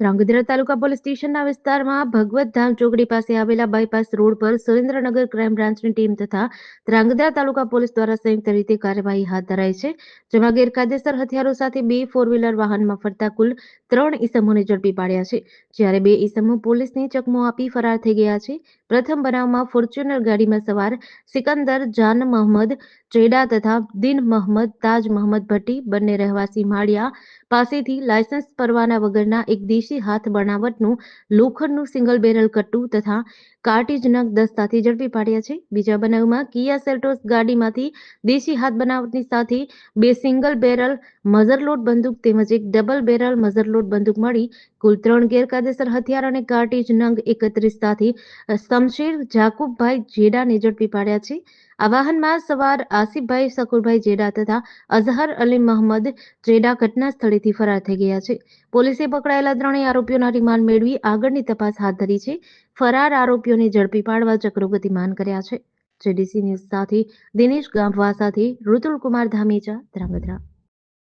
ધ્રાંગધ્રા તાલુકા police સ્ટેશનના વિસ્તારમાં ભગવત ધામ ચોકડી પાસે આવેલા બાયપાસ રોડ પર સુરેન્દ્રનગર ક્રાઇમ બ્રાન્ચની ટીમ તથા ધ્રાંગધ્રા તાલુકા પોલીસ દ્વારા સંયુક્ત રીતે કાર્યવાહી હાથ ધરાઈ છે, જેમાં ગેરકાયદેસર હથિયારો સાથે બે ફોર વ્હીલર વાહનમાં ફરતા કુલ ત્રણ ઇસમોને ઝડપી પાડ્યા છે. જ્યારે બે ઇસમો પોલીસને ચકમો આપી ફરાર થઈ ગયા છે, પ્રથમ બનાવમાં ફોર્ચ્યુનર ગાડીમાં સવાર સિકંદર, જાન મહમદ, ચેડા તથા દિન મહમદ, તાજ મહમદ ભટ્ટી, બંને રહેવાસી માળિયા પાસેથી લાયસન્સ પરવાના વગરના એક દેશી હાથ બનાવટનું લોખંડનું સિંગલ બેરલ કટ્ટુ તથા કાર્ટિજનક દસ્તાથી ઝડપી પાડ્યા છે. બીજા બનાવમાં કિયા સેલ્ટોસ ગાડીમાંથી દેશી હાથ બનાવટની સાથે બે સિંગલ બેરલ મઝરલોડ બંદૂક તેમજ એક ડબલ બેરલ મઝરલોડ બંદૂક મળી કુલ ત્રણ ગેરકાયદેસર હથિયાર અને કાર્ટીજ નંગ એકત્રીસ શમશેર જાકુબભાઈ જેડાને ઝડપી પાડ્યા છે. આ વાહનમાં સવાર આસિફભાઈ શકુરભાઈ જેડા તથા અઝહર અલી મહમદ જેડા ઘટના સ્થળેથી ફરાર થઈ ગયા છે. પોલીસે પકડાયેલા ત્રણેય આરોપીઓના રિમાન્ડ મેળવી આગળની તપાસ હાથ ધરી છે. ફરાર આરોપીઓને ઝડપી પાડવા ચક્રો ગતિમાન કર્યા છે. જેડીસી ન્યૂઝ સાથે દિનેશ ગામવા સાથે ઋતુલ કુમાર ધામેચા, ધ્રાંગધ્રા.